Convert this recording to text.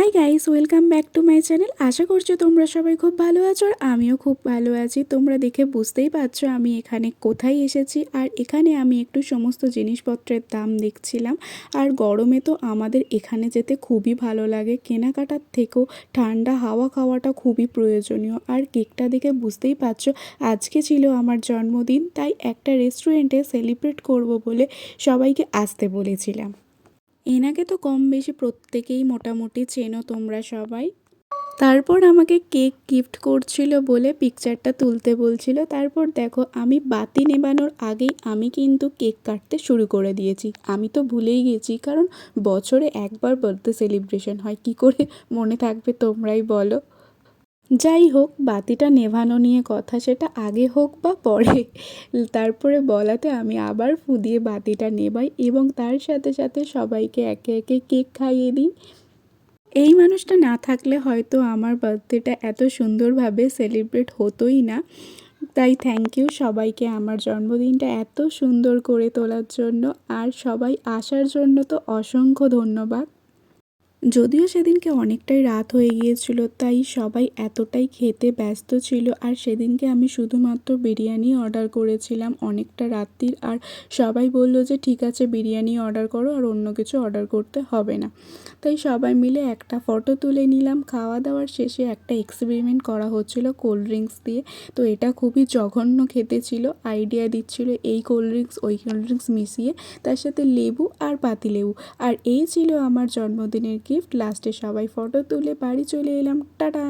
Hi guys welcome back to my channel আশা করছি তোমরা সবাই খুব ভালো আছো আর আমিও খুব ভালো আছি। তোমরা দেখে বুঝতেই পারছ আমি এখানে কোথায় এসেছি আর এখানে আমি একটু সমস্ত জিনিসপত্রের দাম দেখছিলাম। আর গরমে তো আমাদের এখানে যেতে খুবই ভালো লাগে। কেনাকাটার থেকেও ঠান্ডা হাওয়া খাওয়াটা খুবই প্রয়োজনীয়। আর কেকটা দেখে বুঝতেই পারছ আজকে ছিল আমার জন্মদিন, তাই একটা রেস্টুরেন্টে সেলিব্রেট করব বলে সবাইকে আসতে বলেছিলাম। এনাকে তো কম বেশি প্রত্যেকেই মোটামুটি চেনো তোমরা সবাই। তারপর আমাকে কেক গিফট করছিল বলে পিকচারটা তুলতে বলছিল। তারপর দেখো, আমি বাতি নেবানোর আগেই আমি কিন্তু কেক কাটতে শুরু করে দিয়েছি। আমি তো ভুলেই গেছি, কারণ বছরে একবার বার্থডে সেলিব্রেশন হয়। কি করে মনে থাকবে তোমরাই বলো। যাই হোক, বাতিটা নেভানো নিয়ে কথা সেটা আগে হোক বা পরে। তারপরে বলাতে আমি আবার ফু দিয়ে বাতিটা নেবাই এবং তার সাথে সাথে সবাইকে একে একে কেক খাইয়ে দিই। এই মানুষটা না থাকলে হয়তো আমার বার্থডেটা এত সুন্দরভাবে সেলিব্রেট হতোই না। তাই থ্যাংক ইউ সবাইকে আমার জন্মদিনটা এত সুন্দর করে তোলার জন্য। আর সবাই আসার জন্য তো অসংখ্য ধন্যবাদ। যদিও সেদিনকে অনেকটাই রাত হয়ে গিয়েছিল, তাই সবাই এতটাই খেতে ব্যস্ত ছিল আর সেদিনকে আমি শুধুমাত্র বিরিয়ানি অর্ডার করেছিলাম অনেকটা রাত্রির। আর সবাই বলল যে, ঠিক আছে, বিরিয়ানি অর্ডার করো আর অন্য কিছু অর্ডার করতে হবে না। তাই সবাই মিলে একটা ফটো তুলে নিলাম। খাওয়া দাওয়ার শেষে একটা এক্সপেরিমেন্ট করা হচ্ছিল কোল্ড ড্রিঙ্কস দিয়ে। তো এটা খুবই জঘন্য খেতে ছিল আইডিয়া দিচ্ছিল এই কোল্ড ড্রিঙ্কস ওই কোল্ড ড্রিঙ্কস মিশিয়ে, তার সাথে লেবু আর পাতিলেবু। আর এই ছিল আমার জন্মদিনের গিফট লাস্টে সবাই ফটো তুলে বাড়ি চলে এলাম। টাটা!